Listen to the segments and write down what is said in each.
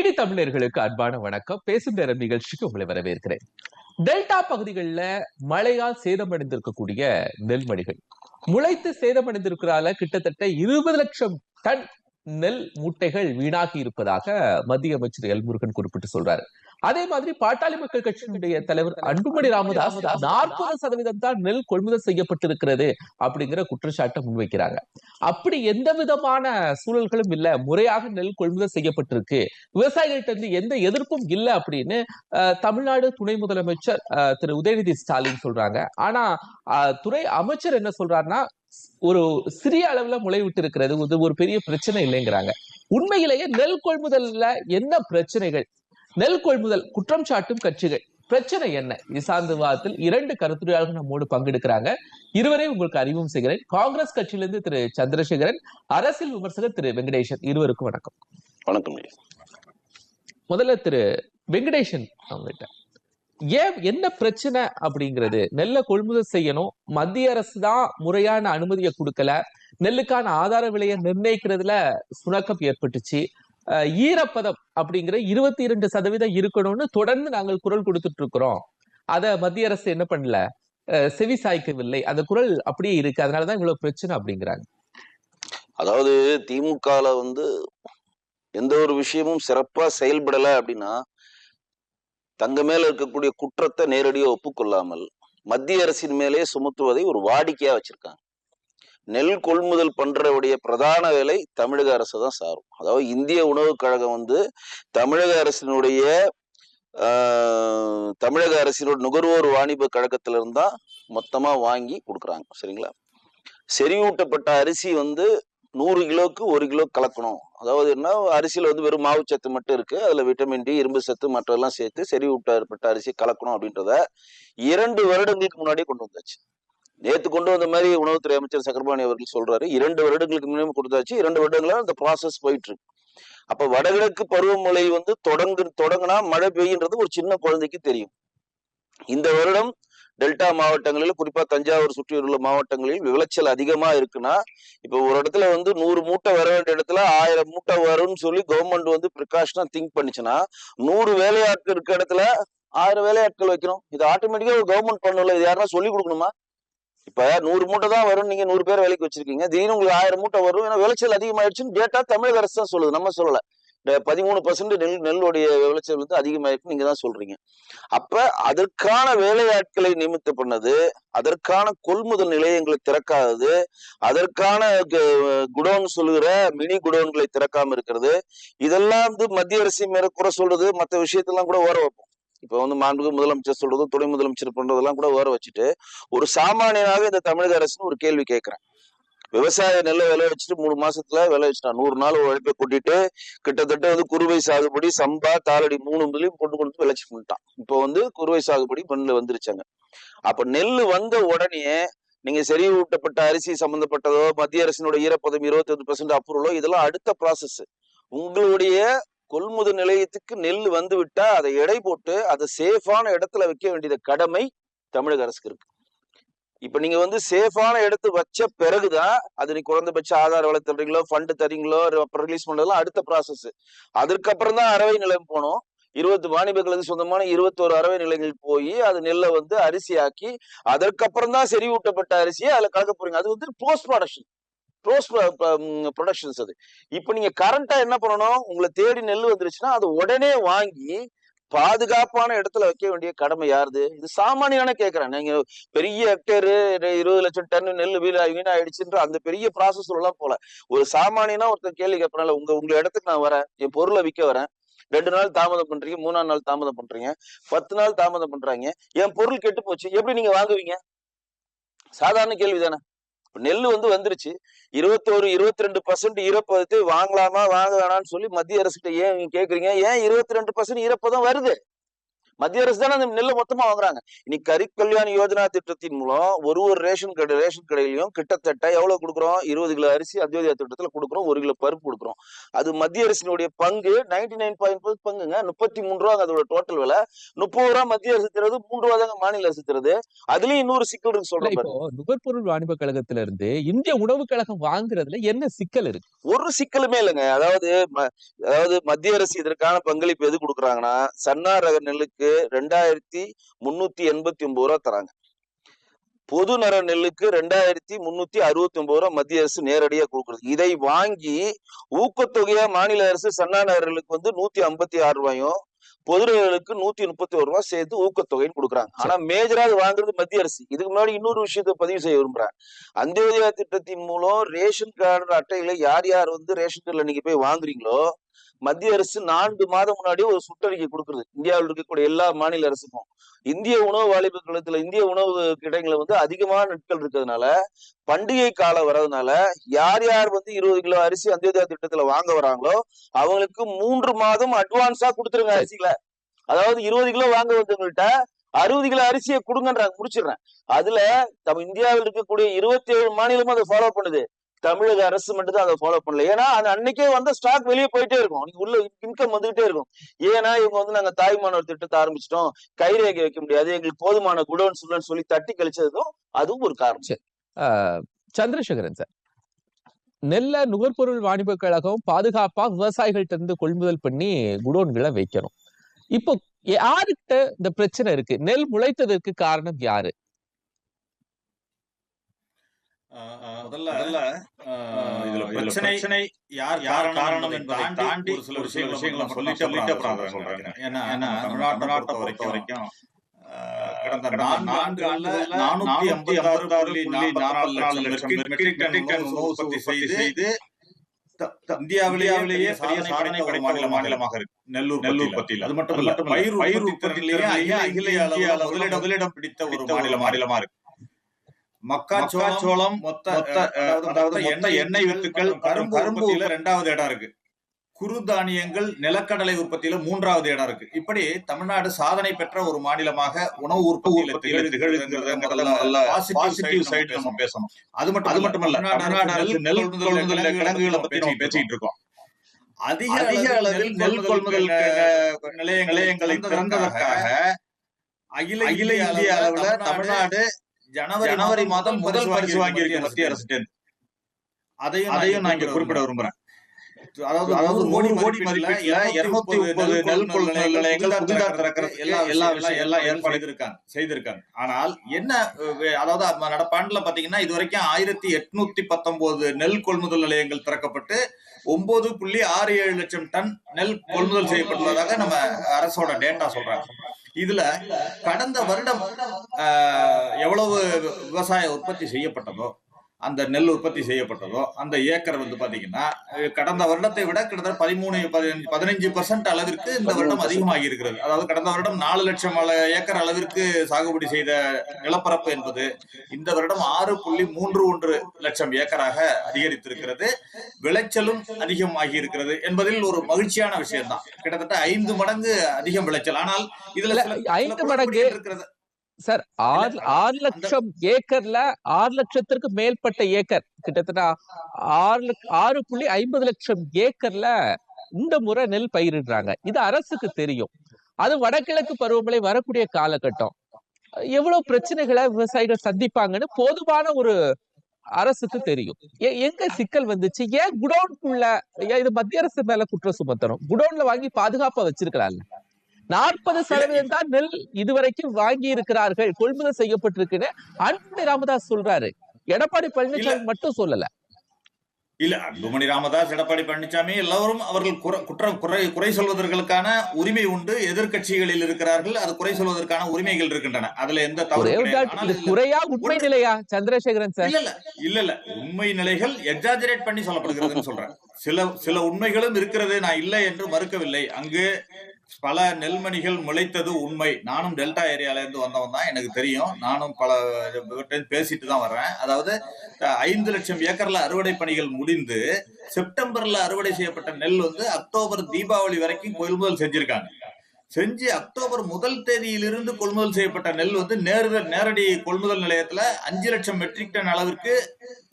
DD தமிழர்களுக்கு அன்பான வணக்கம். பேசும் நேரம் நிகழ்ச்சிக்கு உங்களை வரவேற்கிறேன். டெல்டா பகுதிகளில் மழையால் சேதமடைந்திருக்கக்கூடிய நெல்மணிகள். முளைத்து சேதமடைந்திருக்கிறால கிட்டத்தட்ட இருபது லட்சம் டன் நெல் மூட்டைகள் வீணாகி இருப்பதாக மத்திய அமைச்சர் எல் முருகன் குறிப்பிட்டு சொல்றாரு. அதே மாதிரி பாட்டாளி மக்கள் கட்சியினுடைய தலைவர் அன்புமணி ராமதாஸ் நாற்பது சதவீதம் தான் நெல் கொள்முதல் செய்யப்பட்டிருக்கிறது அப்படிங்கிற குற்றச்சாட்டை முன்வைக்கிறாங்க. அப்படி எந்த விதமான சூழல்களும் இல்ல. முறையாக நெல் கொள்முதல் செய்யப்பட்டிருக்கு. விவசாயிகள்ட்ட இருந்து எந்த எதிர்ப்பும் இல்லை அப்படின்னு தமிழ்நாடு துணை முதலமைச்சர் திரு உதயநிதி ஸ்டாலின் சொல்றாங்க. ஆனா அஹ், துறை அமைச்சர் என்ன சொல்றாருன்னா ஒரு சிறிய அளவுல முளைவிட்டு இருக்கிறது இது ஒரு பெரிய பிரச்சனை இல்லைங்கிறாங்க. உண்மையிலேயே நெல் கொள்முதல்ல என்ன பிரச்சனைகள்? நெல் கொள்முதல் குற்றம் சாட்டும் கட்சிகள். பிரச்சனை என்ன? இது சார்ந்த விவாதத்தில் இரண்டு கருத்துரையாளர்கள் நம்மோடு பங்கெடுக்கிறாங்க. இருவரையும் உங்களுக்கு அறிமுகம் செய்கிறேன். காங்கிரஸ் கட்சியிலிருந்து திரு சந்திரசேகரன் அரசியல் விமர்சகர் திரு வெங்கடேசன். இருவருக்கும் வணக்கம். வணக்கம். முதல்ல திரு வெங்கடேசன் அவங்ககிட்ட ஏன் என்ன பிரச்சனை அப்படிங்கிறது? நெல்லை கொள்முதல் செய்யணும். மத்திய அரசு தான் முறையான அனுமதியை கொடுக்கல. நெல்லுக்கான ஆதார விலையை நிர்ணயிக்கிறதுல சுணக்கம் ஏற்பட்டுச்சு. ஈரப்பதம் அப்படிங்கிற இருபத்தி இரண்டு சதவீதம் இருக்கணும்னு தொடர்ந்து நாங்கள் குரல் கொடுத்துட்டு இருக்கிறோம் அத மத்திய அரசு என்ன பண்ணல? அஹ் செவி சாய்க்கவில்லை. அந்த குரல் அப்படியே இருக்கு. அதனாலதான் இவ்வளவு பிரச்சனை அப்படிங்கிறாங்க. அதாவது திமுகல வந்து எந்த ஒரு விஷயமும் சிறப்பா செயல்படல அப்படின்னா தங்க மேல இருக்கக்கூடிய குற்றத்தை நேரடியா ஒப்புக்கொள்ளாமல் மத்திய அரசின் மேலே சுமத்துவதை ஒரு வாடிக்கையா வச்சிருக்காங்க. நெல் கொள்முதல் பண்றவுடைய பிரதான வேலை தமிழக அரசு தான் சாரும். அதாவது இந்திய உணவுக் கழகம் வந்து தமிழக அரசினுடைய ஆஹ், தமிழக அரசினோட நுகர்வோர் வாணிப கழகத்துல இருந்தா மொத்தமா வாங்கி கொடுக்குறாங்க. சரிங்களா? செறிவூட்டப்பட்ட அரிசி வந்து நூறு கிலோக்கு ஒரு கிலோ கலக்கணும். அதாவது என்ன அரிசியில வந்து வெறும் மாவு சத்து மட்டும் இருக்கு. அதுல விட்டமின் டி இரும்பு சத்து மற்றெல்லாம் சேர்த்து செறிவூட்டப்பட்ட அரிசி கலக்கணும் அப்படின்றத இரண்டு வருடங்களுக்கு முன்னாடியே கொண்டு வந்தாச்சு. நேத்து கொண்டு வந்த மாதிரி உணவுத்துறை அமைச்சர் சக்கரபாணி அவர்கள் சொல்றாரு. இரண்டு வருடங்களுக்கு முன்னே கொடுத்தாச்சு. இரண்டு வருடங்களா அந்த ப்ராசஸ் போயிட்டு இருக்கு. அப்ப வடகிழக்கு பருவமழை வந்து தொடங்கு தொடங்கினா மழை பெய்யுன்றது ஒரு சின்ன குழந்தைக்கு தெரியும். இந்த வருடம் டெல்டா மாவட்டங்களில் குறிப்பா தஞ்சாவூர் சுற்றியுள்ள மாவட்டங்களில் விளைச்சல் அதிகமா இருக்குன்னா இப்ப ஒரு இடத்துல வந்து நூறு மூட்டை வர வேண்டிய இடத்துல ஆயிரம் மூட்டை வரும்னு சொல்லி கவர்மெண்ட் வந்து ப்ரிகாஷனா திங்க் பண்ணுச்சுன்னா நூறு வேலையாட்கள் இருக்க இடத்துல ஆயிரம் வேலையாட்கள் வைக்கணும். இது ஆட்டோமேட்டிக்கா ஒரு கவர்மெண்ட் பண்ணல. இது யாருன்னா சொல்லி கொடுக்கணுமா? இப்ப நூறு மூட்டை தான் வரும். நீங்க நூறு பேர் வேலைக்கு வச்சிருக்கீங்க. திடீர்னு உங்களுக்கு ஆயிரம் மூட்டை வரும். ஏன்னா விளைச்சல் அதிகமாயிடுச்சுன்னு டேட்டா தமிழக அரசு தான் சொல்லுது. நம்ம சொல்லல. பதிமூணு பர்சன்ட் நெல் நெல்லுடைய விளைச்சல் வந்து அதிகமாயிருக்கு. நீங்க தான் சொல்றீங்க. அப்ப அதற்கான வேலையாட்களை நியமித்து பண்ணது அதற்கான கொள்முதல் நிலையங்களை திறக்காதது அதற்கான குடோன் சொல்லுகிற மினி குடோன்களை திறக்காம இருக்கிறது இதெல்லாம் வந்து மத்திய அரசு மேல குறை சொல்றது மற்ற விஷயத்தெல்லாம் கூட ஓர வைப்போம். இப்ப வந்து மாண்புக்கு முதலமைச்சர் சொல்றது துணை முதலமைச்சர் பண்றதெல்லாம் கூட ஓர வச்சுட்டு ஒரு சாமானியனாக இந்த தமிழக அரசுன்னு ஒரு கேள்வி கேட்கிறேன் விவசாய நெல்லை விளை வச்சுட்டு மூணு மாசத்துல விளை வச்சுட்டான். நூறு நாள் உழைப்பை கூட்டிட்டு கிட்டத்தட்ட வந்து குறுவை சாகுபடி சம்பா தாளடி மூணு முதலையும் கொண்டு கொண்டு விளைச்சு பண்ணிட்டான். இப்போ வந்து குறுவை சாகுபடி மண்ணில் வந்துருச்சாங்க. அப்ப நெல் வந்த உடனே நீங்க செறிவூட்டப்பட்ட அரிசி சம்பந்தப்பட்டதோ மத்திய அரசினுடைய ஈரப்பதம் இருபத்தி ஒன்று பர்சன்ட் அப்ரூவலோ இதெல்லாம் அடுத்த ப்ராசஸ் உங்களுடைய கொள்முதல் நிலையத்துக்கு நெல் வந்து விட்டா அதை எடை போட்டு அதை சேஃபான இடத்துல வைக்க வேண்டியது கடமை தமிழக அரசுக்கு இருக்கு. இப்ப நீங்க வந்து சேஃபான இடத்து வச்ச பிறகுதான் அது நீ குறைந்தபட்ச ஆதார வலை தர்றீங்களோ ஃபண்ட் தரீங்களோ அப்புறம் ரிலீஸ் பண்றதெல்லாம் அடுத்த ப்ராசஸ் அதுக்கப்புறம் தான் அறவை நிலையம் போனோம். இருபத்தி வாணிபங்களுக்கு சொந்தமான இருபத்தோரு அறவை நிலையங்கள் போய் அது நெல்லை வந்து அரிசியாக்கி அதற்கப்புறம் தான் செறிவூட்டப்பட்ட அரிசியை அதுல கலக்க போறீங்க. அது வந்து post production close productions um, அது. இப்போ நீங்க கரண்டா என்ன பண்ணணும்? உங்களை தேடி நெல் வந்துருச்சுன்னா அது உடனே வாங்கி பாதுகாப்பான இடத்துல வைக்க வேண்டிய கடமை யாருது? இது சாமானியான கேட்குறேன். நீங்க பெரிய ஹெக்டேரு இருபது லட்சம் டன் நெல் வீணா வீணாயிடுச்சுன்ற அந்த பெரிய ப்ராசஸ் எல்லாம் போல. ஒரு சாமானியனா ஒருத்தர் கேள்வி கேட்பனால உங்க உங்க இடத்துக்கு நான் வரேன். என் பொருளை விற்க வரேன். ரெண்டு நாள் தாமதம் பண்றீங்க மூணாம் நாள் தாமதம் பண்றீங்க. பத்து நாள் தாமதம் பண்றாங்க. என் பொருள் கெட்டு போச்சு எப்படி நீங்க வாங்குவீங்க? சாதாரண கேள்வி தானே நெல் வந்து வந்துருச்சு. இருபத்தோரு இருபத்தி ரெண்டு பர்சன்ட் ஈரப்பதத்தை வாங்கலாமா வாங்க வேணாம்னு சொல்லி மத்திய அரசுகிட்ட ஏன் நீங்க கேக்குறீங்க? ஏன் இருபத்தி ரெண்டு பர்சன்ட் ஈரப்பதம் வருது? மத்திய அரசு தானே அந்த நெல்லை மொத்தமா வாங்குறாங்க. இன்னைக்கு கரிப் கல்யாண் யோஜனா திட்டத்தின் மூலம் ஒரு ஒரு ரேஷன் கடை ரேஷன் கடையிலையும் கிட்டத்தட்ட எவ்வளவு கொடுக்குறோம்? இருபது கிலோ அரிசி அத்தியோதயா திட்டத்துல கொடுக்குறோம். ஒரு கிலோ பருப்பு கொடுக்குறோம். அது மத்திய அரசினுடைய பங்கு நைன்டி நைன் பாயிண்ட் பங்குங்க. முப்பத்தி மூணு ரூபா அதோட டோட்டல் விலை. முப்பது ரூபா மத்திய அரசு தருது மூன்று ரூபா தாங்க மாநில அரசு தருது. அதுலயும் இன்னொரு சிக்கல் இருக்கு சொல்றேன். நுகர்பொருள் வாணிப கழகத்துல இருந்து இந்திய உணவு கழகம் வாங்குறதுல என்ன சிக்கல் இருக்கு? ஒரு சிக்கலுமே இல்லைங்க. அதாவது அதாவது மத்திய அரசு இதற்கான பங்களிப்பு எது கொடுக்குறாங்கன்னா சன்னா ரக நெல்லுக்கு ரெண்டாயிரத்தி முன்னூத்தி எண்பத்தி ஒன்பது ரூபா தராங்க. பொது நர நெல்லுக்கு ரெண்டாயிரத்தி முன்னூத்தி அறுபத்தி ஒன்பது ரூபா மத்திய அரசு நேரடியா கொடுக்குறது. இதை வாங்கி ஊக்கத்தொகையா மாநில அரசு சன்னா நகர்களுக்கு வந்து நூத்தி ஐம்பத்தி ஆறு ரூபாயும் பொது நெல்லுக்கு நூத்தி முப்பத்தி ஒரு ரூபாய் சேர்த்து ஊக்கத்தொகைன்னு கொடுக்குறாங்க. ஆனா மேஜரா அது வாங்குறது மத்திய அரசு. இதுக்கு முன்னாடி இன்னொரு விஷயத்தை பதிவு செய்ய விரும்புறேன். அந்தியோதயா திட்டத்தின் மூலம் ரேஷன் கார்டு அட்டைகளை யார் யார் வந்து ரேஷன் கடையில நீங்க போய் வாங்குறீங்களோ மத்திய அரசு நான்கு மாதம் முன்னாடி ஒரு சுற்றறிக்கை கொடுக்குறது. இந்தியாவில் இருக்கக்கூடிய எல்லா மாநில அரசுக்கும். இந்திய உணவு வாலிப கழகத்துல இந்திய உணவு கிடைங்களை வந்து அதிகமான நட்கள் இருக்கிறதுனால பண்டிகை காலம் வர்றதுனால யார் யார் வந்து இருபது கிலோ அரிசி அந்தியோதயா திட்டத்துல வாங்க வராங்களோ அவங்களுக்கு மூன்று மாதம் அட்வான்ஸா கொடுத்துருங்க அரிசிகளை. அதாவது இருபது கிலோ வாங்க வந்தவங்கள்ட்ட அறுபது கிலோ அரிசியை கொடுங்கன்றாங்க முடிச்சிடுறேன். அதுல நம்ம இந்தியாவில் இருக்கக்கூடிய இருபத்தி ஏழு மாநிலமும் அதை ஃபாலோ பண்ணுது. தமிழக அரசு மட்டும் தான் அதை ஃபாலோ பண்ணல. ஏன்னா அது அன்னைக்கே வந்த ஸ்டாக் வெளியே போயிட்டே இருக்கும். நீங்க உள்ள இன்கம் வந்துகிட்டே இருக்கும். ஏன்னா இவங்க வந்து நாங்க தாய்மானவர் திட்டத்தை ஆரம்பிச்சிட்டோம். கைரேகை வைக்க முடியாது. எங்களுக்கு போதுமான குடோன் சுல்லன்னு சொல்லி தட்டி கழிச்சதும் அதுவும் ஒரு காரணம். ஆஹ் சந்திரசேகரன் சார். நெல்ல நுகர்பொருள் வாணிப கழகம் பாதுகாப்பா விவசாயிகள்ட்ட இருந்து கொள்முதல் பண்ணி குடோன்களை வைக்கணும். இப்போ யாருக்கிட்ட இந்த பிரச்சனை இருக்கு? நெல் முளைத்ததற்கு காரணம் யாரு? முதல்ல இதுல பிரச்சனை யார் யார் காரணம் என்பதை தாண்டி ஒரு சில விஷயங்களை விஷயங்களை சொல்லிட்டு சொல்லிட்டு அப்புறம் சொல்றேன் ஏன்னா ஏன்னா தமிழ்நாட்டை பொறுத்த வரைக்கும் கடந்த நான்கு நான்குகள்ல நானூத்தி ஐம்பத்தி ஆறு புள்ளி நாற்பத்தி நாலு லட்சம் மெட்ரிக் டன் உணவு உற்பத்தி செய்து இந்தியாவிலேயே பெரிய சாதனை படைத்த மாநிலமாக இருக்கு. நெல்லூர் நெல் உற்பத்தியில் அது மட்டும் இல்ல பயிர் பயிர் உற்பத்தியிலேயே அகில இந்திய முதலிடம் முதலிடம் பிடித்த ஒரு மாநில மாநிலமா இருக்கு. மக்காச்சோளம் மொத்த அதாவது மொத்த எண்ணெய் வித்துக்கள் கரும்பு கரும்புல ரெண்டாவது இடம் இருக்கு. குறுதானியங்கள் நிலக்கடலை உற்பத்தியில மூன்றாவது இடம் இருக்கு. இப்படி தமிழ்நாடு சாதனை பெற்ற ஒரு மாநிலமாக உணவு உற்பத்தியில நம்ம பேசணும். அது மட்டும் அது மட்டும் இல்ல தமிழ்நாடு அரசு நெல் கொள்முதல் கிழங்குகளை பத்தி நம்ம பேசிட்டு இருக்கோம். அதிக அதிக அளவில் நெல் கொள்முதல் நிலைய நிலையங்களை திறந்ததற்காக அகில அகில இந்திய அளவுல தமிழ்நாடு ஜனவரி ஜனவரி மாதம் முதல் பரிசு வாங்கியிருக்கு மத்திய அரசு அதையும் அதையும் நான் இங்க குறிப்பிட விரும்புறேன். அதாவது அதாவது கோடி கோடி மதிப்பீட்டுல இருநூத்தி முப்பது நெல் கொள்முதல் நிலையங்கள் புதிதாக எல்லா எல்லா விஷயம் எல்லாம் ஏற்பாடு செய்திருக்காங்க. செய்திருக்காங்க. ஆனால் என்ன அதாவது நடப்பாண்டுல பாத்தீங்கன்னா இது வரைக்கும் ஆயிரத்தி எட்நூத்தி பத்தொன்பது நெல் கொள்முதல் நிலையங்கள் திறக்கப்பட்டு ஒன்பது புள்ளி ஆறு ஏழு லட்சம் டன் நெல் கொள்முதல் செய்யப்பட்டுள்ளதாக நம்ம அரசோட டேட்டா சொல்றாங்க. இதுல கடந்த வருடம் ஆஹ், எவ்வளவு விவசாய உற்பத்தி செய்யப்பட்டதோ அந்த நெல் உற்பத்தி செய்யப்பட்டதோ அந்த ஏக்கர் வந்து பாத்தீங்கன்னா கடந்த வருடத்தை விட கிட்டத்தட்ட பதிமூணு பதினஞ்சு பதினஞ்சு பர்சன்ட் அளவிற்கு இந்த வருடம் அதிகமாகி இருக்கிறது. அதாவது கடந்த வருடம் நாலு லட்சம் ஏக்கர் அளவிற்கு சாகுபடி செய்த நிலப்பரப்பு என்பது இந்த வருடம் ஆறு புள்ளி மூன்று ஒன்று லட்சம் ஏக்கராக அதிகரித்திருக்கிறது. விளைச்சலும் அதிகமாகி இருக்கிறது என்பதில் ஒரு மகிழ்ச்சியான விஷயம் தான் கிட்டத்தட்ட ஐந்து மடங்கு அதிகம் விளைச்சல். ஆனால் இதுல ஐந்து மடங்கு இருக்கிறது. சார் ஆறு ஆறு லட்சம் ஏக்கர்ல ஆறு லட்சத்திற்கு மேற்பட்ட ஏக்கர் கிட்டத்தட்ட ஆறு புள்ளி ஐம்பது லட்சம் ஏக்கர்ல இந்த முறை நெல் பயிரிடுறாங்க. இது அரசுக்கு தெரியும். அது வடகிழக்கு பருவமழை வரக்கூடிய காலகட்டம். எவ்வளவு பிரச்சனைகளை விவசாயிகள் சந்திப்பாங்கன்னு போதுமான ஒரு அரசுக்கு தெரியும். எங்க சிக்கல் வந்துச்சு? ஏன் குடோனுக்குள்ள ஏன் இது மத்திய அரசு மேல குற்றம் சுமத்தணும்? குடோன்ல வாங்கி பாதுகாப்பா வச்சிருக்கலாம்ல. நாற்பது சதவீதம் தான் நெல் இதுவரைக்கும் வாங்கி இருக்கிறார்கள் கொள்முதல் செய்யப்பட்டிருக்குன்னு அன்புமணி ராமதாஸ் சொல்றாரு. எடப்பாடி பழனிசாமி மட்டும் சொல்லல. இல்ல அன்புமணி ராமதாஸ் எடப்பாடி பழனிசாமி எல்லாரும் அவர்கள் குற- குற்றம் குறை குறை சொல்வதற்கான உரிமை உண்டு. எதிர்க்கட்சிகளில் இருக்கிறார்கள் அது குறை சொல்வதற்கான உரிமைகள் இருக்கின்றன. அதுல எந்த இதுல- குறையா உண்மை நிலையா சந்திரசேகரன் சார்? இல்ல இல்ல. இல்ல இல்ல. உண்மை நிலைகள் எக்ஸாஜரேட் பண்ணி சொல்லப்படுகிறதுன்னு சொல்றேன். சில சில உண்மைகளும் இருக்கிறது நான் இல்லை என்று மறுக்கவில்லை. அங்கு பல நெல்மணிகள் முளைத்தது உண்மை. நானும் டெல்டா ஏரியால இருந்து வந்தவன் தான் எனக்கு தெரியும். நானும் பல பேசிட்டு தான் வர்றேன். அதாவது ஐந்து லட்சம் ஏக்கர்ல அறுவடை பணிகள் முடிந்து செப்டம்பர்ல அறுவடை செய்யப்பட்ட நெல் வந்து அக்டோபர் தீபாவளி வரைக்கும் கொள்முதல் செஞ்சிருக்காங்க. செஞ்சு அக்டோபர் முதல் தேதியிலிருந்து கொள்முதல் செய்யப்பட்ட நெல் வந்து நேர நேரடி கொள்முதல் நிலையத்துல அஞ்சு லட்சம் மெட்ரிக் டன் அளவிற்கு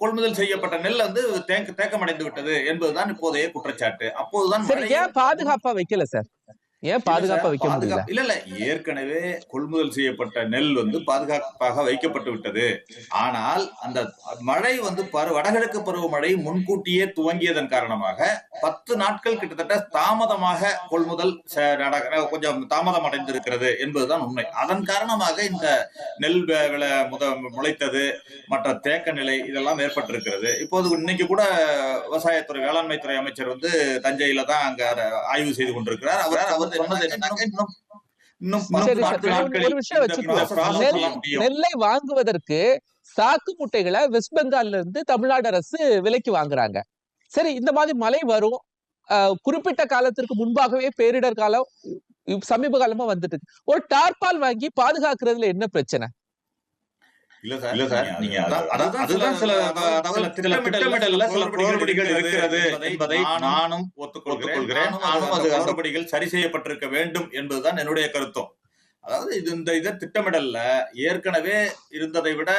கொள்முதல் செய்யப்பட்ட நெல் வந்து தேக்க தேக்கமடைந்து விட்டது என்பதுதான் இப்போதைய குற்றச்சாட்டு. அப்போதுதான் பாதுகாப்பா வைக்கல சார்? ஏன் பாதுகாப்பா வைக்க முடியல? இல்ல இல்ல ஏற்கனவே கொள்முதல் செய்யப்பட்ட நெல் வந்து பாதுகாப்பாக வைக்கப்பட்டு விட்டது. ஆனால் அந்த மழை வந்து பரு வடகிழக்கு பருவமழை முன்கூட்டியே துவங்கியதன் காரணமாக பத்து நாட்கள் கிட்டத்தட்ட தாமதமாக கொள்முதல் கொஞ்சம் தாமதம் அடைந்திருக்கிறது என்பதுதான் உண்மை. அதன் காரணமாக இந்த நெல் வே- விளை முத முளைத்தது மற்ற தேக்க நிலை இதெல்லாம் ஏற்பட்டிருக்கிறது. இப்போது இன்னைக்கு கூட விவசாயத்துறை வேளாண்மை துறை அமைச்சர் வந்து தஞ்சையில தான் அங்க ஆய்வு செய்து கொண்டிருக்கிறார். அவர் அவர் நெல்லை வாங்குவதற்கு சாக்கு முட்டைகளை வெஸ்ட் பெங்கால்ல இருந்து தமிழ்நாடு அரசு விலைக்கு வாங்குறாங்க. சரி இந்த மாதிரி மழை வரும். குறிப்பிட்ட காலத்திற்கு முன்பாகவே பேரிடர் காலம் சமீப காலமா வந்துட்டு. ஒரு டார்பால் வாங்கி பாதுகாக்கிறதுல என்ன பிரச்சனை? இல்ல சார் இல்ல சார் நீங்க அதான் அதான் அதுதான் சில அதாவது சில திட்டமிடல்ல சில குளறுபடிகள் இருக்கிறது என்பதை நானும் ஒத்துக்கொள்கிறேன். நானும் அது குளறுபடிகள் சரி செய்யப்பட்டிருக்க வேண்டும் என்பதுதான் என்னுடைய கருத்தும். அதாவது இது இந்த இத திட்டமிடல்ல ஏற்கனவே இருந்ததை விட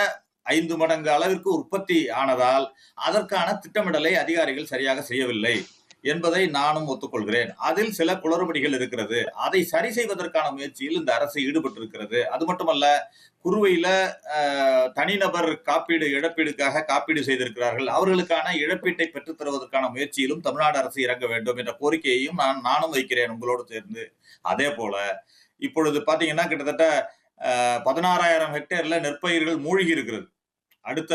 ஐந்து மடங்கு அளவிற்கு உற்பத்தி ஆனதால் அதற்கான திட்டமிடலை அதிகாரிகள் சரியாக செய்யவில்லை என்பதை நானும் ஒத்துக்கொள்கிறேன். அதில் சில குளறுபடிகள் இருக்கிறது. அதை சரி செய்வதற்கான முயற்சியில் இந்த அரசு ஈடுபட்டிருக்கிறது. அது மட்டுமல்ல குறுவையில தனிநபர் காப்பீடு இழப்பீடுக்காக காப்பீடு செய்திருக்கிறார்கள். அவர்களுக்கான இழப்பீட்டை பெற்றுத் தருவதற்கான முயற்சியிலும் தமிழ்நாடு அரசு இறங்க வேண்டும் என்ற கோரிக்கையையும் நான் நானும் வைக்கிறேன் உங்களோடு சேர்ந்து. அதே போல இப்பொழுது பாத்தீங்கன்னா கிட்டத்தட்ட பதினாறாயிரம் ஹெக்டேர்ல நெற்பயிர்கள் மூழ்கி இருக்கிறது. அடுத்த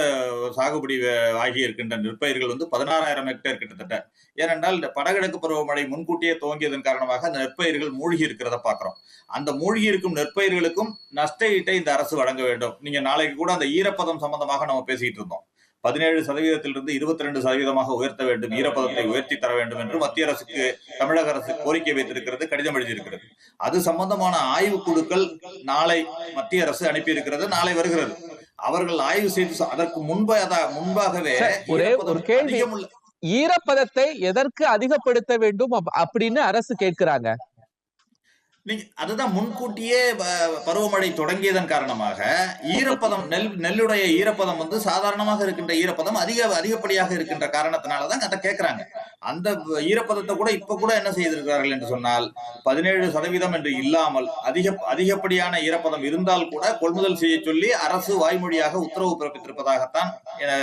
சாகுபடி ஆகி இருக்கின்ற நெற்பயிர்கள் வந்து பதினாறாயிரம் ஹெக்டேர் கிட்டத்தட்ட. ஏனென்றால் இந்த வடகிழக்கு பருவமழை முன்கூட்டியே துவங்கியதன் காரணமாக அந்த நெற்பயிர்கள் மூழ்கி இருக்கிறத பாக்குறோம் அந்த மூழ்கி இருக்கும் நெற்பயிர்களுக்கும் நஷ்ட ஈட்டை இந்த அரசு வழங்க வேண்டும். நீங்க நாளைக்கு கூட அந்த ஈரப்பதம் சம்பந்தமாக நம்ம பேசிட்டு இருந்தோம். பதினேழு சதவீதத்திலிருந்து இருபத்தி ரெண்டு சதவீதமாக உயர்த்த வேண்டும். ஈரப்பதத்தை உயர்த்தி தர வேண்டும் என்று மத்திய அரசுக்கு தமிழக அரசு கோரிக்கை வைத்திருக்கிறது கடிதம் எழுதியிருக்கிறது. அது சம்பந்தமான ஆய்வு குழுக்கள் நாளை மத்திய அரசு அனுப்பியிருக்கிறது. நாளை வருகிறது. அவர்கள் ஆய்வு செய்து அதற்கு முன்பே அத- முன்பாகவே ஒரே ஒரு கேள்வி. ஈரப்பதத்தை எதற்கு அதிகப்படுத்த வேண்டும் அப்- அப்படின்னு அரசு கேட்கிறாங்க அதுதான் முன்கூட்டியே பருவமழை தொடங்கியதன் காரணமாக ஈரப்பதம் நெல் நெல்லுடைய ஈரப்பதம் வந்து சாதாரணமாக இருக்கின்ற ஈரப்பதம் அதிக அதிகப்படியாக இருக்கின்ற காரணத்தினாலதான் அதை கேட்கிறாங்க அந்த ஈரப்பதத்தை கூட இப்ப கூட என்ன செய்திருக்கிறார்கள் என்று சொன்னால் பதினேழு சதவீதம் என்று இல்லாமல் அதிக அதிகப்படியான ஈரப்பதம் இருந்தால் கூட கொள்முதல் செய்ய சொல்லி அரசு வாய்மொழியாக உத்தரவு பிறப்பித்திருப்பதாகத்தான்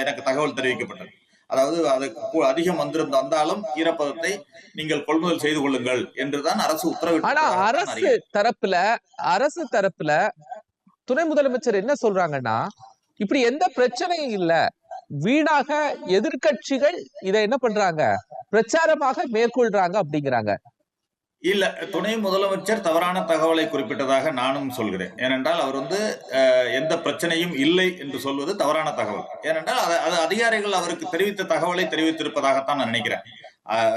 எனக்கு தகவல் தெரிவிக்கப்பட்டது. அதாவது அது அதிகம் வந்திருந்த வந்தாலும் ஈரப்பதத்தை நீங்கள் கொள்முதல் செய்து கொள்ளுங்கள் என்றுதான் அரசு ஆனா உத்தரவிட்டு அரசு தரப்புல அரசு தரப்புல துணை முதலமைச்சர் என்ன சொல்றாங்கன்னா இப்படி எந்த பிரச்சனையும் இல்ல. வீணாக எதிர்க்கட்சிகள் இதை என்ன பண்றாங்க? பிரச்சாரமாக மேற்கொள்றாங்க அப்படிங்கிறாங்க. இல்ல துணை முதலமைச்சர் தவறான தகவலை குறிப்பிட்டதாக நானும் சொல்கிறேன். ஏனென்றால் அவர் வந்து அஹ், எந்த பிரச்சனையும் இல்லை என்று சொல்வது தவறான தகவல். ஏனென்றால் அது அது அதிகாரிகள் அவருக்கு தெரிவித்த தகவலை தெரிவித்திருப்பதாகத்தான் நான் நினைக்கிறேன்.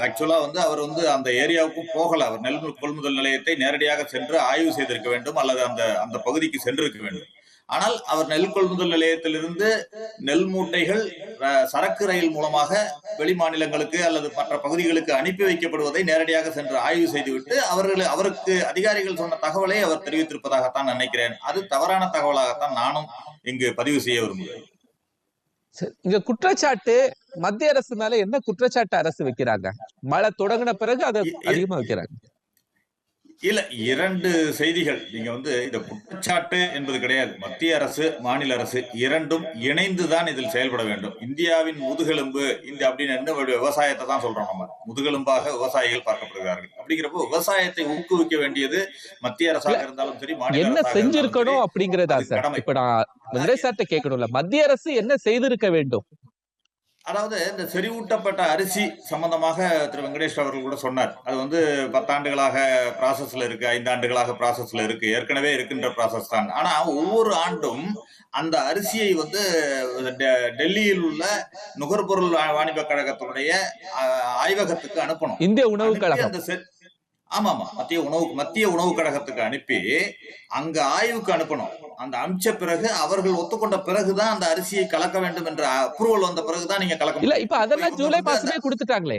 ஆக்சுவலா வந்து அவர் வந்து அந்த ஏரியாவுக்கும் போகல. அவர் நெல் கொள்முதல் நிலையத்தை நேரடியாக சென்று ஆய்வு செய்திருக்க வேண்டும் அல்லது அந்த அந்த பகுதிக்கு சென்றிருக்க வேண்டும். ஆனால் அவர் நெல் கொள்முதல் நிலையத்திலிருந்து நெல் மூட்டைகள் சரக்கு ரயில் மூலமாக வெளி மாநிலங்களுக்கு அல்லது மற்ற பகுதிகளுக்கு அனுப்பி வைக்கப்படுவதை நேரடியாக சென்று ஆய்வு செய்துவிட்டு அவர்கள் அவருக்கு அதிகாரிகள் சொன்ன தகவலை அவர் தெரிவித்திருப்பதாகத்தான் நினைக்கிறேன். அது தவறான தகவலாகத்தான் நானும் இங்கு பதிவு செய்ய விரும்புகிறேன். இங்க குற்றச்சாட்டு மத்திய அரசு மேல என்ன குற்றச்சாட்டு அரசு வைக்கிறாங்க? மழை தொடங்கின பிறகு அதை அதிகமா வைக்கிறாங்க. இல்ல இரண்டு செய்திகள். நீங்க வந்து இந்த குற்றச்சாட்டு என்பது கிடையாது. மத்திய அரசு மாநில அரசு இரண்டும் இணைந்துதான் இதில் செயல்பட வேண்டும். இந்தியாவின் முதுகெலும்பு இந்த அப்படின்னு என்ன விவசாயத்தை தான் சொல்றோம் நம்ம. முதுகெலும்பாக விவசாயிகள் பார்க்கப்படுகிறார்கள். அப்படிங்கிறப்போ விவசாயத்தை ஊக்குவிக்க வேண்டியது மத்திய அரசாக இருந்தாலும் சரி மாநில என்ன செஞ்சிருக்கணும் சரி, அப்படிங்கறதா சார். இப்ப நான் கேட்கணும்ல. மத்திய அரசு என்ன செய்திருக்க வேண்டும்? அதாவது இந்த செறிவூட்டப்பட்ட அரிசி சம்பந்தமாக திரு வெங்கடேஷ் அவர்கள் கூட சொன்னார். அது வந்து பத்தாண்டுகளாக ப்ராசஸ்ல இருக்கு ஐந்து ஆண்டுகளாக ப்ராசஸ்ல இருக்கு ஏற்கனவே இருக்கின்ற ப்ராசஸ் தான். ஆனா ஒவ்வொரு ஆண்டும் அந்த அரிசியை வந்து டெல்லியில் உள்ள நுகர்பொருள் வாணிப கழகத்தினுடைய ஆய்வகத்துக்கு அனுப்பணும். இந்திய உணவு கழகம். ஆமா ஆமா மத்திய உணவு மத்திய உணவு கழகத்துக்கு அனுப்பி அங்க ஆய்வுக்கு அனுப்பணும். அந்த அனுப்பிச்ச பிறகு அவர்கள் ஒத்துக்கொண்ட பிறகுதான் அந்த அரிசியை கலக்க வேண்டும் என்ற அப்ரூவல் வந்த பிறகுதான் நீங்க கலக்க இல்ல. இப்ப அதெல்லாம் ஜூலை மாசமே கொடுத்துட்டாங்களே.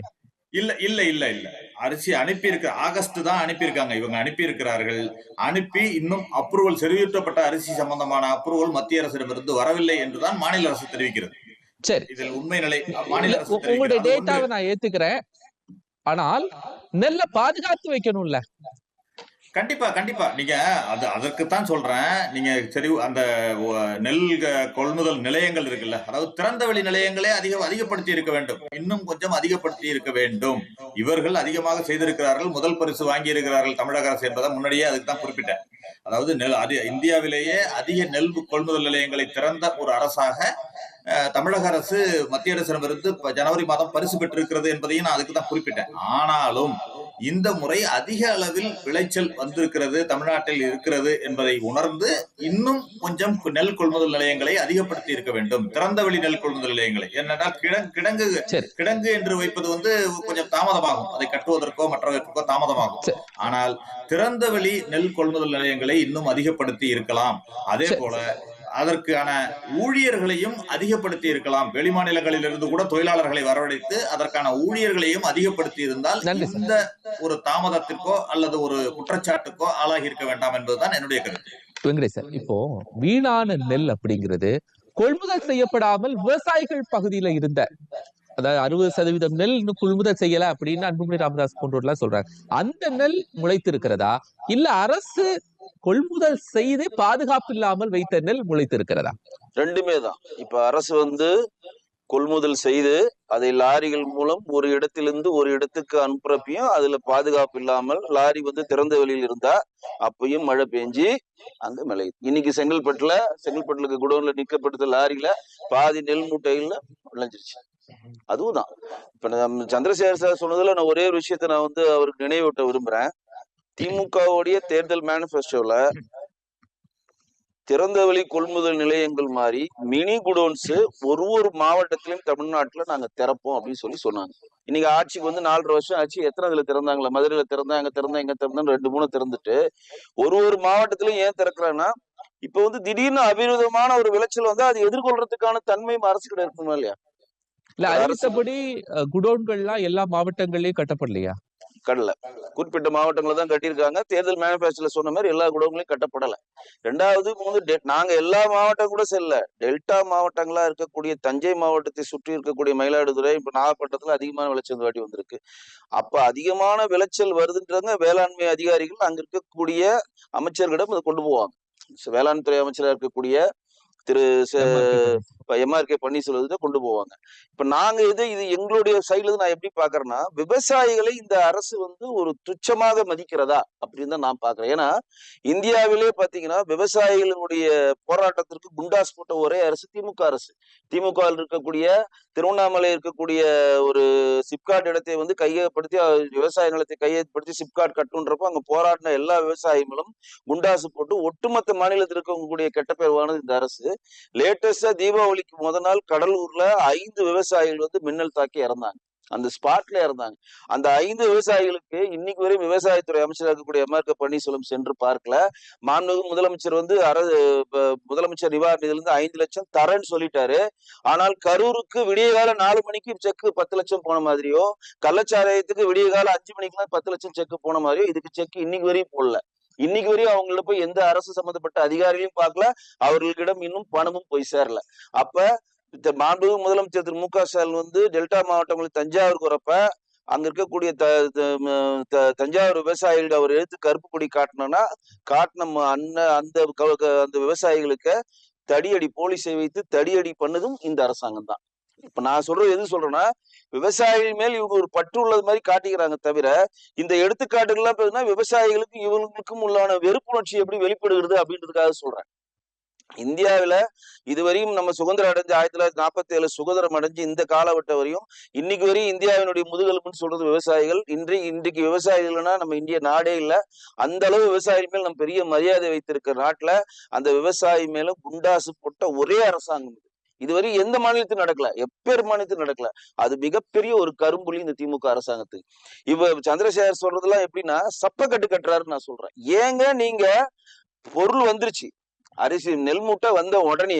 இல்ல இல்ல இல்ல இல்ல. அரிசி அனுப்பி இருக்க ஆகஸ்ட் தான் அனுப்பி இருக்காங்க இவங்க அனுப்பி இருக்கிறார்கள் அனுப்பி இன்னும் அப்ரூவல் செறிவூட்டப்பட்ட அரிசி சம்பந்தமான அப்ரூவல் மத்திய அரசிடமிருந்து வரவில்லை என்றுதான் மாநில அரசு தெரிவிக்கிறது. சரி. இதில் உண்மை நிலை மாநில அரசு உங்களுடைய. டேட்டாவை நான் ஏத்துக்கிறேன். ஆனால் நெல்லை பாதுகாத்து வைக்கணும்ல. கண்டிப்பா கண்டிப்பா. நீங்க அது அதற்குத்தான் சொல்றேன். நீங்க சரி அந்த நெல் கொள்முதல் நிலையங்கள் இருக்குல்ல. அதாவது திறந்த வெளி நிலையங்களே அதிக அதிகப்படுத்தி இருக்க வேண்டும். இன்னும் கொஞ்சம் அதிகப்படுத்தி இருக்க வேண்டும். இவர்கள் அதிகமாக செய்திருக்கிறார்கள். முதல் பரிசு வாங்கி இருக்கிறார்கள் தமிழக அரசு என்பதை முன்னாடியே அதுக்கு தான் குறிப்பிட்டேன். அதாவது நெல் அது இந்தியாவிலேயே அதிக நெல் கொள்முதல் நிலையங்களை திறந்த ஒரு அரசாக தமிழக அரசு மத்திய அரசிடமிருந்து ஜனவரி மாதம் பரிசு பெற்றிருக்கிறது என்பதையும் நான் அதுக்கு தான் குறிப்பிட்டேன். ஆனாலும் இந்த முறை அதிக அளவில் விளைச்சல் வந்திருக்கிறது தமிழ்நாட்டில் இருக்கிறது என்பதை உணர்ந்து இன்னும் கொஞ்சம் நெல் கொள்முதல் நிலையங்களை அதிகப்படுத்தி இருக்க வேண்டும். திறந்தவெளி நெல் கொள்முதல் நிலையங்களை. என்னென்றால் கிடங்கு கிடங்கு என்று வைப்பது வந்து கொஞ்சம் தாமதமாகும். அதை கட்டுவதற்கோ மற்றவற்றுக்கோ தாமதமாகும். ஆனால் திறந்தவெளி நெல் கொள்முதல் நிலையங்களை இன்னும் அதிகப்படுத்தி இருக்கலாம். அதே. போல அதற்கான ஊழியர்களையும் அதிகப்படுத்தி இருக்கலாம் வெளிமாநிலங்களில் இருந்து கூட தொழிலாளர்களை வரவழைத்து அதற்கான ஊழியர்களையும் அதிகப்படுத்தி இருந்தால். இந்த ஒரு தாமதத்திற்கோ அல்லது ஒரு குற்றச்சாட்டுக்கோ ஆளாகி இருக்க வேண்டாம் என்பதுதான் என்னுடைய கருத்து. வெங்கடேஷ் சார் இப்போ வீணான நெல் அப்படிங்கிறது கொள்முதல் செய்யப்படாமல் விவசாயிகள் பகுதியில இருந்த அதாவது அறுபது சதவீதம் நெல் இன்னும் கொள்முதல் செய்யல அப்படின்னு அன்புமணி ராமதாஸ் போன்றவர்லாம் சொல்றாங்க. அந்த நெல் முளைத்து இருக்கிறதா இல்ல அரசு கொள்முதல் செய்து பாதுகாப்பு இல்லாமல் வைத்த நெல் முளைத்திருக்கிறதா? ரெண்டுமே தான் இப்ப அரசு வந்து கொள்முதல் செய்து அதை லாரிகள் மூலம் ஒரு இடத்திலிருந்து ஒரு இடத்துக்கு அனுப்புறப்பையும் அதுல பாதுகாப்பு இல்லாமல் லாரி வந்து திறந்த வெளியில் இருந்தா அப்பயும் மழை பெஞ்சு அங்க மழை. இன்னைக்கு செங்கல்பட்டுல செங்கல்பட்டுல குடோன்ல நிக்கப்படுத்த லாரியில பாதி நெல் மூட்டைகள்ல விளைஞ்சிருச்சு. அதுவும் தான் இப்ப நம்ம சந்திரசேகர் சார் சொன்னதுல நான் ஒரே ஒரு விஷயத்த நான் வந்து அவருக்கு நினைவூட்ட விரும்புறேன். திமுகவுடைய தேர்தல் மேனிஃபெஸ்டோல திறந்தவெளி கொள்முதல் நிலையங்கள் மாதிரி மினி குடோன்ஸ் ஒரு ஒரு மாவட்டத்திலும் தமிழ்நாட்டுல நாங்க திறப்போம் அப்படின்னு சொல்லி சொன்னாங்க. இன்னைக்கு ஆட்சிக்கு வந்து நாலரை வருஷம் ஆச்சு. எத்தனை இதுல திறந்தாங்களா? மதுரையில திறந்தா அங்க திறந்தா இங்க திறந்தான்னு ரெண்டு மூணு திறந்துட்டு ஒரு ஒரு மாவட்டத்திலும் ஏன் திறக்கிறான்னா இப்ப வந்து திடீர்னு அபிவிருதமான ஒரு விளைச்சல் வந்து அது எதிர்கொள்றதுக்கான தன்மை அரசு கிட்ட இருக்குமா இல்லையா? இல்ல அரசு- அறிவித்தபடி அஹ், குடோன்கள்லாம் எல்லா மாவட்டங்கள்லயும் கட்டப்படலையா? கடல குறிப்பிட்ட மாவட்டங்களை தான் கட்டியிருக்காங்க. தேர்தல் மேனிஃபெஸ்டோல சொன்ன மாதிரி எல்லா குடோன்களையும் கட்டப்படலை. ரெண்டாவது மூணு நாங்க எல்லா மாவட்டம் கூட செல்ல. டெல்டா மாவட்டங்களா இருக்கக்கூடிய தஞ்சை மாவட்டத்தை சுற்றி இருக்கக்கூடிய மயிலாடுதுறை இப்ப நாகப்பட்டினத்துல அதிகமான விளைச்சல் வாட்டி வந்திருக்கு. அப்ப அதிகமான விளைச்சல் வருதுன்றவங்க வேளாண்மை அதிகாரிகள் அங்க இருக்கக்கூடிய அமைச்சர்களிடம் அதை கொண்டு போவாங்க. வேளாண் துறை அமைச்சரா இருக்கக்கூடிய திரு இப்போ எம்ஆர்கே பன்னீர்செல்வத்தை கொண்டு போவாங்க. இப்ப நாங்க இது இது எங்களுடைய சைடுல நான் எப்படி பாக்குறேன்னா விவசாயிகளை இந்த அரசு வந்து ஒரு துச்சமாக மதிக்கிறதா அப்படின்னு தான் நான் பாக்குறேன். ஏன்னா இந்தியாவிலே பாத்தீங்கன்னா விவசாயிகளுடைய போராட்டத்திற்கு குண்டாஸ் போட்ட ஒரே அரசு திமுக அரசு. திமுகவில் இருக்கக்கூடிய திருவண்ணாமலை இருக்கக்கூடிய ஒரு சிப்காட் இடத்தை வந்து கையகப்படுத்தி விவசாய நிலத்தை கையகப்படுத்தி சிப்காட் கட்டுன்றப்போ அங்கே போராடின எல்லா விவசாயிகளும் குண்டாசு போட்டு ஒட்டுமொத்த மாநிலத்தில் இருக்கக்கூடிய கெட்ட பேர் வாங்கினது இந்த அரசு. லேட்டஸ்டா தீபாவளிக்கு முத நாள் கடலூர்ல ஐந்து விவசாயிகள் வந்து மின்னல் தாக்கி இறந்தாங்க. அந்த ஸ்பாட்ல இறந்தாங்க. அந்த ஐந்து விவசாயிகளுக்கு இன்னைக்கு வரையும் விவசாயத்துறை அமைச்சராக இருக்கக்கூடிய எம்ஆர்கே பன்னீர்செல்வம் சென்று பார்க்கல. மாண்புமிகு முதலமைச்சர் வந்து அர முதலமைச்சர் நிவாரண நிதியில இருந்து ஐந்து லட்சம் தரேன்னு சொல்லிட்டாரு. ஆனால் கரூருக்கு விடிய கால நாலு மணிக்கு செக்கு பத்து லட்சம் போன மாதிரியோ கள்ளச்சாராயத்துக்கு விடிய கால அஞ்சு மணிக்குலாம் பத்து லட்சம் செக்கு போன மாதிரியோ இதுக்கு செக் இன்னைக்கு வரையும் போடல. இன்னைக்கு வரையும் அவங்கள போய் எந்த அரசு சம்பந்தப்பட்ட அதிகாரிகளையும் பார்க்கல. அவர்களிடம் இன்னும் பணமும் போய் சேரல. அப்ப இந்த மாண்புமிகு முதலமைச்சர் திரு மு க ஸ்டாலின் வந்து டெல்டா மாவட்டங்களுக்கு தஞ்சாவூருக்கு வரப்ப அங்க இருக்கக்கூடிய த த- த- தஞ்சாவூர் விவசாயிகள் அவர் எடுத்து கருப்பு கொடி காட்டினா காட்டின ம- அண்ண அந்த க- க- அந்த விவசாயிகளுக்கு தடியடி போலீஸை வைத்து தடியடி பண்ணதும் இந்த அரசாங்கம் தான். இப்ப நான் சொல்றது எது சொல்றேன்னா விவசாயிகள் மேல் இவங்க ஒரு பற்று உள்ளது மாதிரி காட்டிக்கிறாங்க தவிர இந்த எடுத்துக்காட்டுகள்லாம் பார்த்தீங்கன்னா விவசாயிகளுக்கும் இவங்களுக்கும் உள்ளான வெறுப்புணர்ச்சி எப்படி வெளிப்படுகிறது அப்படின்றதுக்காக சொல்றேன். இந்தியாவில இதுவரையும் நம்ம சுதந்திரம் அடைஞ்சு ஆயிரத்தி தொள்ளாயிரத்தி நாற்பத்தி ஏழு சுதந்திரம் அடைஞ்சு இந்த காலவட்டம் வரையும் இன்னைக்கு வரையும் இந்தியாவினுடைய முதுகெலும்புன்னு சொல்றது விவசாயிகள். இன்றி இன்றைக்கு விவசாயிகள்னா நம்ம இந்திய நாடே இல்ல. அந்த அளவு விவசாயிகள் மேல் நம்ம பெரிய மரியாதை வைத்திருக்கிற நாட்டுல அந்த விவசாயி மேலும் குண்டாசு போட்ட ஒரே அரசாங்கம் இது. இதுவரை எந்த மாநிலத்திலும் நடக்கல. எப்பேர் மாநிலத்திலும் நடக்கல. அது மிகப்பெரிய ஒரு கரும்புலி இந்த திமுக அரசாங்கத்துக்கு. இப்ப சந்திரசேகர் சொல்றதெல்லாம் எப்படின்னா சப்பக்கட்டு கட்டுறாருன்னு நான் சொல்றேன். ஏங்க நீங்க பொருள் வந்துருச்சு. அரிசி நெல் மூட்டை வந்த உடனே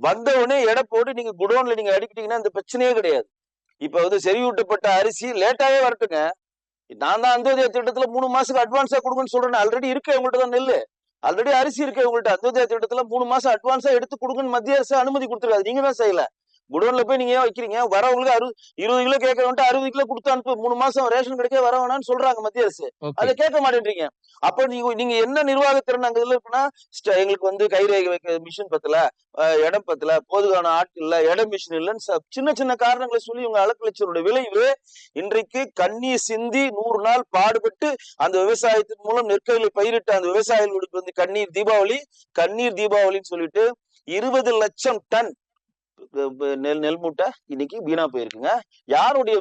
வந்த உடனே எடை போட்டு நீங்க குடோன்ல நீங்க அடிக்கிட்டீங்கன்னா இந்த பிரச்சனையே கிடையாது. இப்ப வந்து செறிவூட்டப்பட்ட அரிசி லேட்டாவே வரட்டுங்க. நான் தான் அந்தோதய திட்டத்துல மூணு மாசத்துக்கு அட்வான்ஸா கொடுங்கன்னு சொல்றேன் ஆல்ரெடி இருக்கு உங்கள்ட்ட தான் நெல்லு. ஆல்ரெடி அரிசி இருக்கு உங்கள்ட்ட. அந்தோதய திட்டத்துல மூணு மாசம் அட்வான்ஸா எடுத்து கொடுங்கன்னு மத்திய அரசு அனுமதி கொடுத்துருக்காது நீங்க தான் செய்யல. குடோன்ல போய் நீங்க ஏன் வைக்கிறீங்க? வரவங்களுக்கு அறுபது இருபது கிலோ கேட்க வந்துட்டு அறுபது கிலோ கொடுத்து அனுப்பு. மூணு மாசம் ரேஷன் கிடைக்க வர வேணாம்னு சொல்றாங்க மத்திய அரசு. அதை கேட்க மாட்டேன்றீங்க. அப்ப நீங்க நீங்க என்ன நிர்வாகத்திறன் அங்க இதுல இருக்குன்னா எங்களுக்கு வந்து கைரேகை வைக்க மிஷின் பத்தல இடம் பத்தல போதுகான ஆட்கள் இல்ல இடம் மிஷின் இல்லைன்னு சின்ன சின்ன காரணங்களை சொல்லி இவங்க அலக்கழிச்சவருடைய விளைவு இன்றைக்கு கண்ணீர் சிந்தி நூறு நாள் பாடுபட்டு அந்த விவசாயத்தின் மூலம் நெற்கையில பயிரிட்ட அந்த விவசாயிகளுக்கு வந்து கண்ணீர் தீபாவளி கண்ணீர் தீபாவளின்னு சொல்லிட்டு இருபது லட்சம் டன் நெல் நெல் மூட்டை இன்னைக்கு வீணா போயிருக்குங்க. யாருடைய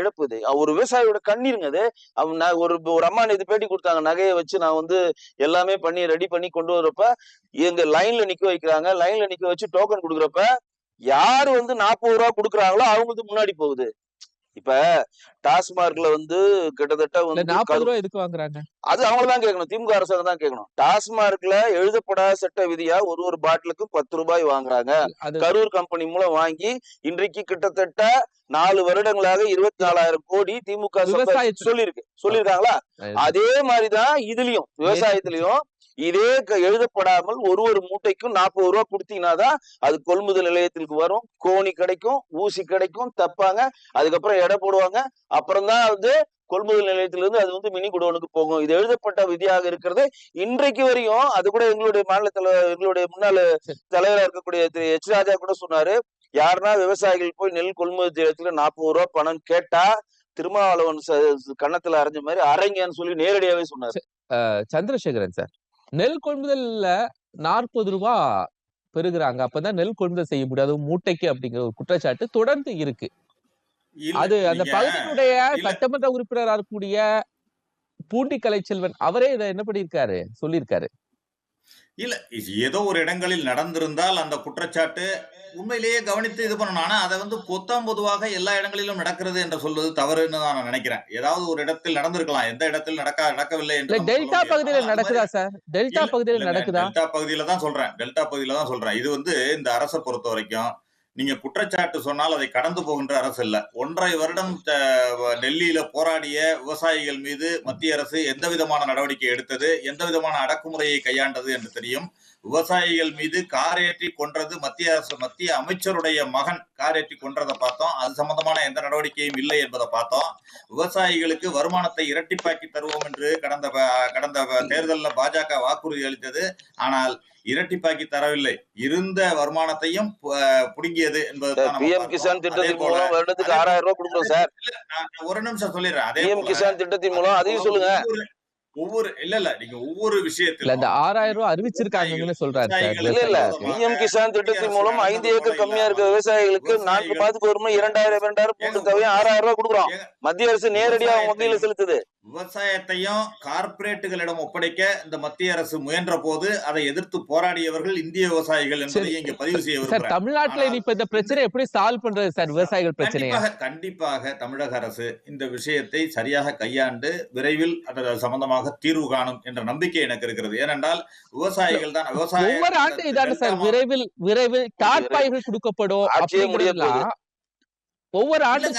இழப்பு இது? ஒரு விவசாயியோட கண்ணீருங்க அது. அவன் ஒரு ஒரு அம்மா இது பேட்டி கொடுத்தாங்க. நகையை வச்சு நான் வந்து எல்லாமே பண்ணி ரெடி பண்ணி கொண்டு வரப்ப எங்க லைன்ல நிக்க வைக்கிறாங்க. லைன்ல நிக்க வச்சு டோக்கன் கொடுக்குறப்ப யாரு வந்து நாற்பது ரூபா கொடுக்குறாங்களோ அவங்களுக்கு முன்னாடி போகுது. இப்ப டாஸ்மார்க்ல வந்து கிட்டத்தட்ட வந்து நாற்பது கரு- ரூபா எதுக்கு வாங்குறாங்க? அது அவங்கள தான் கேட்கணும் திமுக அரசாங்கம் தான் கேட்கணும் டாஸ்மார்க்ல எழுதப்படாத சட்ட விதியா ஒரு ஒரு பாட்டிலுக்கும் பத்து ரூபாய் வாங்குறாங்க. கரூர் கம்பெனி மூலம் வாங்கி இன்றைக்கு கிட்டத்தட்ட நாலு வருடங்களாக இருபத்தி நாலாயிரம் கோடி திமுக சொல்லியிருக்கு. சொல்லியிருக்காங்களா? அதே மாதிரிதான் இதுலயும் விவசாயத்திலயும் இதே க- எழுதப்படாமல் ஒரு ஒரு மூட்டைக்கும் நாற்பது ரூபா கொடுத்தீங்கன்னா தான் அது கொள்முதல் நிலையத்திற்கு வரும். கோணி கிடைக்கும் ஊசி கிடைக்கும் தப்பாங்க அதுக்கப்புறம் எடை போடுவாங்க. அப்புறம் தான் வந்து கொள்முதல் நிலையத்திலிருந்து அது வந்து மினி குடோனுக்கு போகும். இது எழுதப்பட்ட விதியாக இருக்கிறது. இன்றைக்கு வரையும் அது கூட எங்களுடைய மாநில தலைவர் எங்களுடைய முன்னாள் தலைவராக இருக்கக்கூடிய திரு எச் ராஜா கூட சொன்னாரு யாருன்னா விவசாயிகள் போய் நெல் கொள்முதல் நிலையத்துல நாற்பது ரூபா பணம் கேட்டா திருமாவளவன் கன்னத்துல அரைஞ்ச மாதிரி அரைங்கன்னு சொல்லி நேரடியாவே சொன்னாரு. சந்திரசேகரன் சார். நெல் கொள்முதல்ல நாற்பது ரூபா பெறுகிறாங்க. அப்பதான் நெல் கொள்முதல் செய்ய முடியாது மூட்டைக்கு அப்படிங்கிற ஒரு குற்றச்சாட்டு தொடர்ந்து இருக்கு. அது அந்த பகுதியினுடைய. சட்டமன்ற உறுப்பினராக இருக்கக்கூடிய பூண்டி கலைச்செல்வன் அவரே இதை என்ன பண்ணியிருக்காரு? சொல்லியிருக்காரு. இல்ல இது ஏதோ ஒரு இடங்களில் நடந்திருந்தால் அந்த குற்றச்சாட்டு உண்மையிலேயே கவனித்து இது பண்ணணும். ஆனா அதை வந்து பொத்தாம் பொதுவாக எல்லா இடங்களிலும் நடக்கிறது என்று சொல்வது தவறுன்னு தான் நான் நினைக்கிறேன். ஏதாவது ஒரு இடத்தில் நடந்திருக்கலாம். எந்த இடத்தில் நடக்க நடக்கவில்லை என்று டெல்டா. பகுதியில நடக்குதா சார்? டெல்டா பகுதியில நடக்குதா? டெல்டா பகுதியில தான் சொல்றேன். டெல்டா பகுதியில தான் சொல்றேன். இது வந்து இந்த அரசை பொறுத்த வரைக்கும் நீங்க குற்றச்சாட்டு சொன்னால் அதை கடந்து போகின்ற அரசு இல்ல. ஒன்றரை வருடம் டெல்லியில போராடிய விவசாயிகள் மீது மத்திய அரசு எந்த விதமான நடவடிக்கை எடுத்தது எந்த விதமான அடக்குமுறையை கையாண்டது என்று தெரியும். விவசாயிகள் மீது காரேற்றி கொன்றது மத்திய அரசு மத்திய அமைச்சருடைய மகன் காரேற்றி கொன்றதை பார்த்தோம். அது சம்பந்தமான எந்த நடவடிக்கையும் இல்லை என்பதை பார்த்தோம். விவசாயிகளுக்கு வருமானத்தை இரட்டிப்பாக்கி தருவோம் என்று கடந்த கடந்த தேர்தலில் பாஜக வாக்குறுதி அளித்தது. ஆனால் இரட்டிப்பாக்கி தரவில்லை. இருந்த வருமானத்தையும் புடுங்கியது என்பதுதான் நம்ம பிஎம். கிசான் திட்டத்தின் மூலம் வருடத்துக்கு ஆறாயிரம் ரூபாய் கொடுக்குறோம் சார். ஒரு நிமிஷம் சொல்லிடுறேன். அதே பிஎம் போல கிசான் திட்டத்தின் மூலம் அதையும் சொல்லுங்க. ஒவ்வொரு இல்ல இல்ல நீங்க ஒவ்வொரு இல்ல இந்த ஆறாயிரம் ரூபாய் அறிவிச்சிருக்காங்கன்னு சொல்றாரு இல்ல இல்ல. பிஎம் கிசான் திட்டத்தின் மூலம் ஐந்து ஏக்கர் கம்மியா இருக்க விவசாயிகளுக்கு நான்கு மாதத்துக்கு ஒரு முறை இரண்டாயிரம் இரண்டாயிரம் மூன்று தொகையும் ஆறாயிரம் ரூபாய் கொடுக்குறோம். மத்திய அரசு நேரடியா அவங்க வங்கியில செலுத்துது. விவசாயத்தையும் கார்ப்பரேட்டுகளிடம் ஒப்படைக்க இந்த மத்திய அரசு முயன்ற போது அதை எதிர்த்து போராடியவர்கள் இந்திய விவசாயிகள் என்பதை இங்க பதிவு செய்ய சார் தமிழ்நாட்டுல இப்ப இந்த பிரச்சனை எப்படி சால்வ் பண்றது சார் விவசாயிகள் பிரச்சனையை? கண்டிப்பாக தமிழக அரசு இந்த விஷயத்தை சரியாக கையாண்டு விரைவில் அது சம்பந்தமாக தீர்வு காணும் என்ற நம்பிக்கை எனக்கு இருக்கிறது. ஏனென்றால் விவசாயிகள் தான் விவசாய ஒவ்வொரு ஆண்டு இதான சார் விரைவில் விரைவில் டாட்பாய்கள் கொடுக்கப்படும் அப்படிங்கிறதுலாம் ஒவ்வொரு ஆண்டும்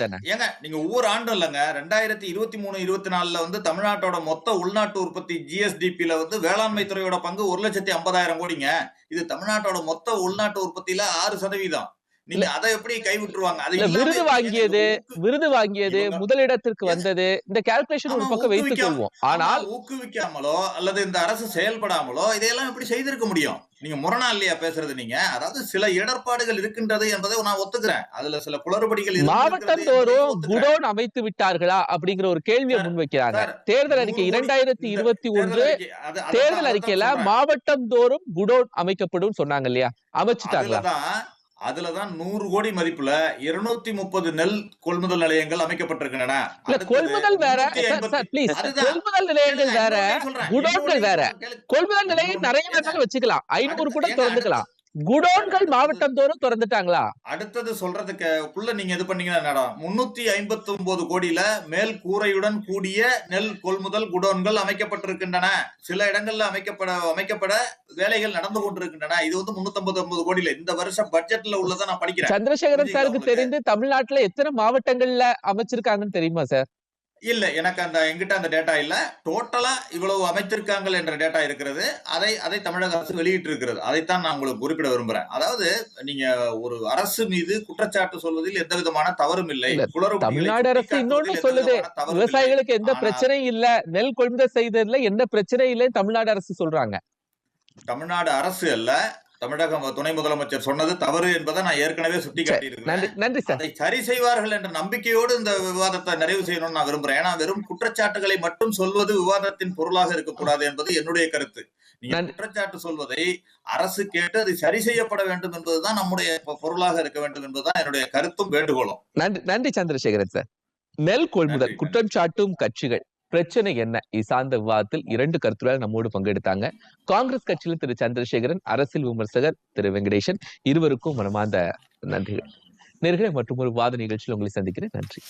தானே? ஏங்க நீங்க ஒவ்வொரு ஆண்டும் இல்லைங்க. ரெண்டாயிரத்தி இருபத்தி மூணு இருபத்தி நாலுல வந்து தமிழ்நாட்டோட மொத்த உள்நாட்டு உற்பத்தி ஜிஎஸ்டிபில வந்து வேளாண்மை துறையோட பங்கு ஒரு லட்சத்தி ஐம்பதாயிரம் கோடிங்க. இது தமிழ்நாட்டோட மொத்த உள்நாட்டு உற்பத்தியில ஆறு சதவீதம். நீங்க அதை எப்படி கைவிட்டுருவாங்க? அது இல்ல இல்லாம விருது வாங்கியது விருது வாங்கியது முதலிடத்திற்கு வந்தது இந்த கால்குலேஷன் ஒரு பக்கம் வைத்துக் கொள்வோம். ஆனா ஆனால் ஊக்குவிக்காமலோ அல்லது இந்த அரசு செயல்படாமலோ இதையெல்லாம் எப்படி செய்திருக்க முடியும்? நீங்க முரணா இல்லையா பேசுறது நீங்க? அதாவது சில இடர்பாடுகள் இருக்கின்றது என்பதை நான் ஒத்துக்கிறேன். அதுல சில குளறுபடிகள் மாவட்டம் தோறும். குடோன் அமைத்து விட்டார்களா அப்படிங்கிற ஒரு கேள்வியை முன்வைக்கிறாங்க. தேர்தல் அறிக்கை இரண்டாயிரத்தி இருபத்தி ஒன்று தேர்தல் அறிக்கையில. மாவட்டம் தோறும் குடோன் அமைக்கப்படும் சொன்னாங்க இல்லையா? அமைச்சிட்டாங்களா? அதுலதான் அதுலதான் நூறு கோடி மதிப்புல இருநூத்தி முப்பது நெல் கொள்முதல் நிலையங்கள் அமைக்கப்பட்டிருக்கின்றன கொள்முதல் வேற. கொள்முதல் நிலையங்கள் வேற. குடோன்கள் வேற. கேளு. கொள்முதல் நிலையம் நிறைய வச்சுக்கலாம் ஐநூறு கூட திறந்துக்கலாம் குடோன்கள் மாவட்டம் தோறும் திறந்துட்டாங்களா? அடுத்தது சொல்றதுக்கு உள்ள நீங்க இது பண்ணீங்கன்னா என்னடா? முன்னூத்தி ஐம்பத்தி ஒன்பது கோடியில மேல் கூரையுடன் கூடிய நெல் கொள்முதல் குடோன்கள் அமைக்கப்பட்டிருக்கின்றன. சில இடங்கள்ல அமைக்கப்பட அமைக்கப்பட வேலைகள் நடந்து கொண்டிருக்கின்றன. இது வந்து முன்னூத்தி ஒன்பது கோடியில. இந்த வருஷம் பட்ஜெட்ல உள்ளதை நான் படிக்கிறேன். சந்திரசேகரன் சாருக்கு? தெரிந்து தமிழ்நாட்டுல எத்தனை மாவட்டங்கள்ல அமைச்சிருக்காங்கன்னு தெரியுமா சார்? இல்ல எனக்கு அந்த எங்கிட்ட அந்த டேட்டா இல்ல. டோட்டலா இவ்வளவு அமைத்திருக்காங்கள் என்ற டேட்டா இருக்கிறது. அதை அதை தமிழக அரசு வெளியிட்டு இருக்கிறது அதைத்தான் நான் உங்களுக்கு குறிப்பிட விரும்புறேன். அதாவது நீங்க ஒரு அரசு மீது குற்றச்சாட்டு சொல்வதில் எந்த விதமான தவறும் இல்லை. இல்ல, தமிழ்நாடு அரசு இன்னொன்னு சொல்லுது. இல்லை. விவசாயிகளுக்கு எந்த பிரச்சனையும் இல்ல. நெல் கொள்முதல் செய்ததுல எந்த பிரச்சனையும் இல்லைன்னு தமிழ்நாடு அரசு சொல்றாங்க. தமிழ்நாடு அரசு அல்ல. தமிழக துணை முதலமைச்சர் சொன்னது தவறு என்பதை நான் ஏற்கனவே இருக்கிறேன் நன்றி சார். அதை சரி செய்வார்கள் என்ற நம்பிக்கையோடு இந்த விவாதத்தை நிறைவு செய்யணும்னு நான் விரும்புறேன். ஏன்னா வெறும் குற்றச்சாட்டுகளை மட்டும் சொல்வது விவாதத்தின் பொருளாக இருக்கக்கூடாது என்பது என்னுடைய கருத்து. நீங்க. குற்றச்சாட்டு சொல்வதை அரசு கேட்டு அது சரி செய்யப்பட வேண்டும் என்பதுதான் நம்முடைய பொருளாக இருக்க வேண்டும் என்பதுதான் என்னுடைய கருத்தும் வேண்டுகோளும். நன்றி நன்றி சந்திரசேகரன் சார். நெல் கொள்முதல் குற்றம் சாட்டும் கட்சிகள். பிரச்சனை என்ன? இது சார்ந்த விவாதத்தில் இரண்டு கருத்துக்கள் நம்மோடு பங்கெடுத்தாங்க. காங்கிரஸ் கட்சியில் திரு சந்திரசேகரன் அரசியல் விமர்சகர் திரு வெங்கடேசன் இருவருக்கும் மனமார்ந்த நன்றிகள். நேர்களை மற்றும் ஒரு வாத நிகழ்ச்சியில் உங்களை சந்திக்கிறேன். நன்றி.